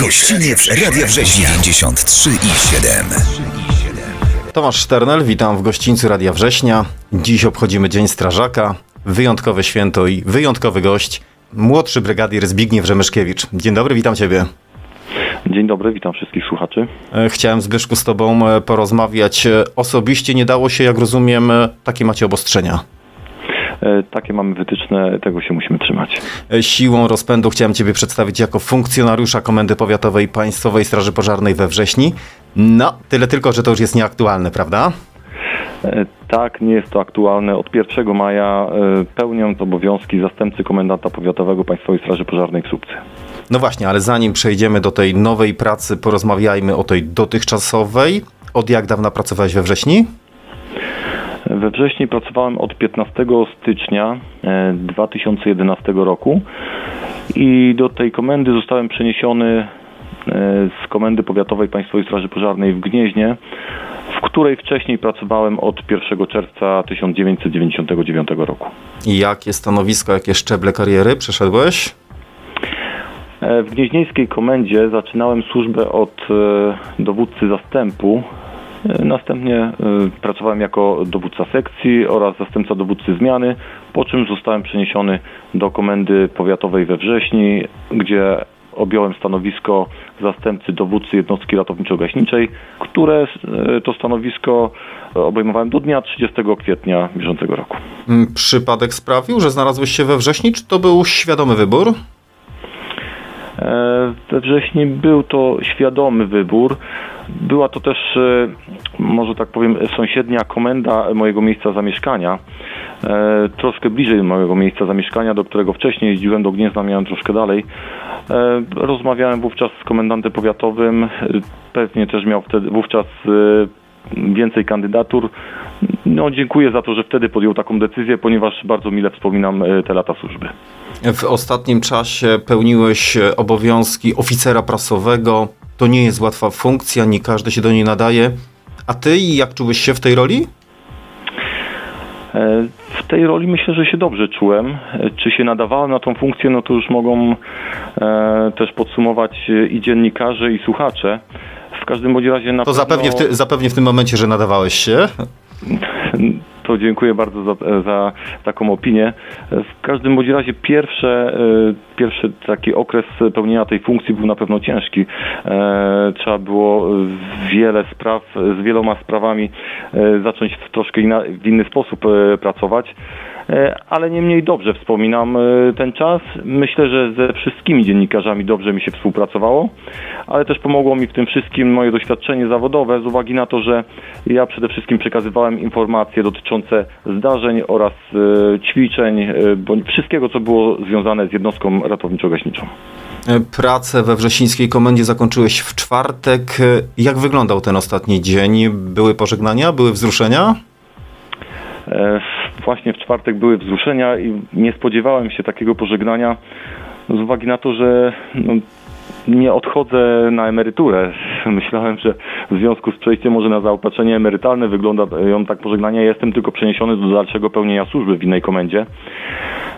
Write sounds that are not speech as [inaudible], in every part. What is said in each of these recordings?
Gościniec Radia Września 93 i 7. Tomasz Szternel, witam w gościńcu Radia Września. Dziś obchodzimy Dzień Strażaka. Wyjątkowe święto i wyjątkowy gość. Młodszy brygadier Zbigniew Rzemyszkiewicz. Dzień dobry, witam Ciebie. Dzień dobry, witam wszystkich słuchaczy. E, Chciałem Zbyszku z Tobą e, porozmawiać. E, Osobiście nie dało się, jak rozumiem, takie macie obostrzenia. E, Takie mamy wytyczne, tego się musimy trzymać. E, Siłą rozpędu chciałem Ciebie przedstawić jako funkcjonariusza Komendy Powiatowej Państwowej Straży Pożarnej we Wrześni. No, tyle tylko, że to już jest nieaktualne, prawda? E, Tak, nie jest to aktualne. Od 1 maja pełnię obowiązki zastępcy komendanta powiatowego Państwowej Straży Pożarnej w Słupcy. No właśnie, ale zanim przejdziemy do tej nowej pracy, porozmawiajmy o tej dotychczasowej. Od jak dawna pracowałeś we wrześni? We wrześniu pracowałem od 15 stycznia e, 2011 roku i do tej komendy zostałem przeniesiony e, z Komendy Powiatowej Państwowej Straży Pożarnej w Gnieźnie, w której wcześniej pracowałem od 1 czerwca 1999 roku. I jakie stanowisko, jakie szczeble kariery przeszedłeś? E, W Gnieźnieńskiej Komendzie zaczynałem służbę od e, dowódcy zastępu. E, Następnie e, pracowałem jako dowódca sekcji oraz zastępca dowódcy zmiany, po czym zostałem przeniesiony do Komendy Powiatowej we Wrześni, gdzie objąłem stanowisko zastępcy dowódcy jednostki ratowniczo-gaśniczej, które e, to stanowisko obejmowałem do dnia 30 kwietnia bieżącego roku. Mm, Przypadek sprawił, że znalazłeś się we wrześni, czy to był świadomy wybór? E, We wrześniu był to świadomy wybór. Była to też, e, może tak powiem, sąsiednia komenda mojego miejsca zamieszkania. E, Troszkę bliżej mojego miejsca zamieszkania, do którego wcześniej jeździłem do Gniezna, miałem troszkę dalej. Rozmawiałem wówczas z komendantem powiatowym. Pewnie też miał wtedy wówczas więcej kandydatur. No, dziękuję za to, że wtedy podjął taką decyzję, ponieważ bardzo mile wspominam e, te lata służby. W ostatnim czasie pełniłeś e, obowiązki oficera prasowego. To nie jest łatwa funkcja, nie każdy się do niej nadaje. A ty jak czułeś się w tej roli? E, W tej roli myślę, że się dobrze czułem. Czy się nadawałem na tą funkcję, no to już mogą też podsumować i dziennikarze, i słuchacze. W każdym bądź razie na To pewno... zapewnie w, ty, zapewnie w tym momencie, że nadawałeś się. To dziękuję bardzo za, za taką opinię. W każdym bądź razie pierwsze, e, pierwszy taki okres pełnienia tej funkcji był na pewno ciężki. E, Trzeba było wiele spraw, z wieloma sprawami e, zacząć w troszkę inna, w inny sposób pracować. E, Ale niemniej dobrze wspominam e, ten czas. Myślę, że ze wszystkimi dziennikarzami dobrze mi się współpracowało, ale też pomogło mi w tym wszystkim moje doświadczenie zawodowe z uwagi na to, że ja przede wszystkim przekazywałem informacje dotyczące zdarzeń oraz e, ćwiczeń, bądź wszystkiego, co było związane z jednostką ratowniczo-gaśniczą. Pracę we wrzesińskiej komendzie zakończyłeś w czwartek. Jak wyglądał ten ostatni dzień? Były pożegnania, były wzruszenia? E, Właśnie w czwartek były wzruszenia i nie spodziewałem się takiego pożegnania z uwagi na to, że no, nie odchodzę na emeryturę. [laughs] Myślałem, że w związku z przejściem może na zaopatrzenie emerytalne wygląda ją tak pożegnania. Jestem tylko przeniesiony do dalszego pełnienia służby w innej komendzie.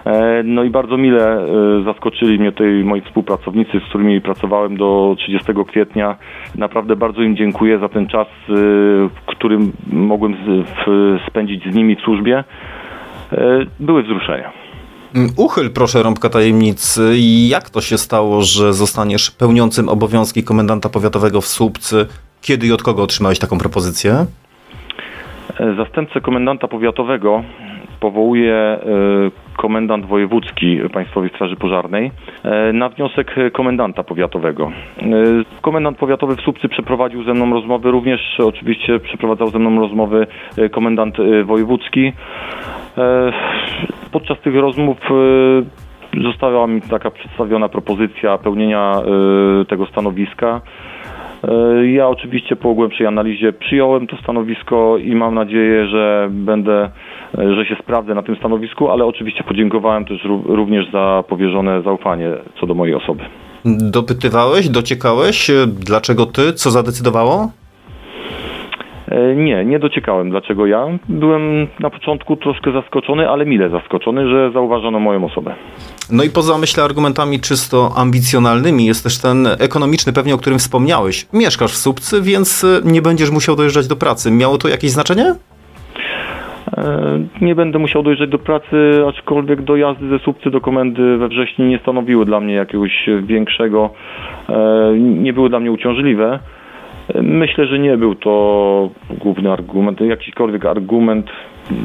E, No i bardzo mile e, zaskoczyli mnie tutaj moi współpracownicy, z którymi pracowałem do 30 kwietnia. Naprawdę bardzo im dziękuję za ten czas, e, którym mogłem spędzić z nimi w służbie. Były wzruszenia. Uchyl proszę rąbka tajemnicy. Jak to się stało, że zostaniesz pełniącym obowiązki komendanta powiatowego w Słupcy? Kiedy i od kogo otrzymałeś taką propozycję? E, Zastępcę komendanta powiatowego powołuje e, komendant wojewódzki Państwowej Straży Pożarnej e, na wniosek komendanta powiatowego. Komendant powiatowy w Słupcy przeprowadził ze mną rozmowy, również oczywiście przeprowadzał ze mną rozmowy komendant wojewódzki. Podczas tych rozmów e, została mi taka przedstawiona propozycja pełnienia e, tego stanowiska. E, Ja oczywiście po głębszej analizie przyjąłem to stanowisko i mam nadzieję, że będę, że się sprawdzę na tym stanowisku, ale oczywiście podziękowałem też ró- również za powierzone zaufanie co do mojej osoby. Dopytywałeś, dociekałeś? Dlaczego ty? Co zadecydowało? E, Nie, nie dociekałem dlaczego ja. Byłem na początku troszkę zaskoczony, ale mile zaskoczony, że zauważono moją osobę. No i poza, myślę, argumentami czysto ambicjonalnymi jest też ten ekonomiczny, pewnie o którym wspomniałeś. Mieszkasz w Słupcy, więc y, nie będziesz musiał dojeżdżać do pracy. Miało to jakieś znaczenie? E, Nie będę musiał dojrzeć do pracy, aczkolwiek dojazdy ze Słupcy do komendy we wrześniu nie stanowiły dla mnie jakiegoś większego, e, nie były dla mnie uciążliwe. E, Myślę, że nie był to główny argument, jakikolwiek argument,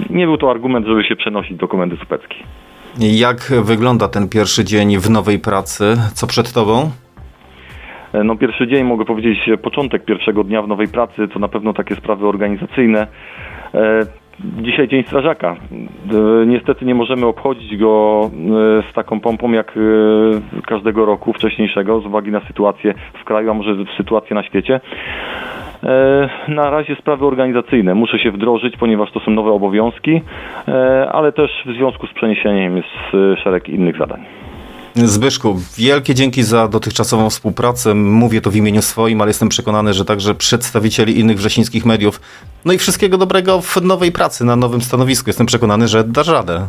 nie był to argument, żeby się przenosić do komendy supeckiej. Jak wygląda ten pierwszy dzień w nowej pracy? Co przed tobą? E, No pierwszy dzień, mogę powiedzieć, e, początek pierwszego dnia w nowej pracy, to na pewno takie sprawy organizacyjne. Dzisiaj Dzień Strażaka. Niestety nie możemy obchodzić go e, z taką pompą jak e, każdego roku wcześniejszego z uwagi na sytuację w kraju, a może sytuację na świecie. E, Na razie sprawy organizacyjne. Muszę się wdrożyć, ponieważ to są nowe obowiązki, ale też w związku z przeniesieniem jest szereg innych zadań. Zbyszku, wielkie dzięki za dotychczasową współpracę. Mówię to w imieniu swoim, ale jestem przekonany, że także przedstawicieli innych wrześnickich mediów. No i wszystkiego dobrego w nowej pracy, na nowym stanowisku. Jestem przekonany, że dasz radę.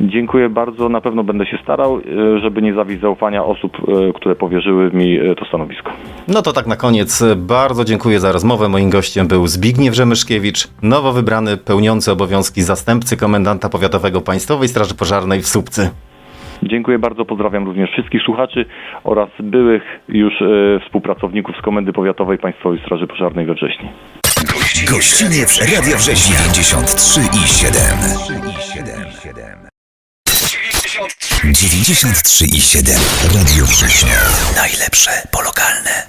Dziękuję bardzo. Na pewno będę się starał, e, żeby nie zawieść zaufania osób, e, które powierzyły mi e, to stanowisko. No to tak na koniec. Bardzo dziękuję za rozmowę. Moim gościem był Zbigniew Rzemyszkiewicz, nowo wybrany, pełniący obowiązki zastępcy komendanta powiatowego Państwowej Straży Pożarnej w Słupcy. Dziękuję bardzo. Pozdrawiam również wszystkich słuchaczy oraz byłych już e, współpracowników z Komendy Powiatowej Państwowej Straży Pożarnej we wrześniu. Gościnie w Radia Września 93 i 7. 93 i 7. Radio Września. Najlepsze po lokalne.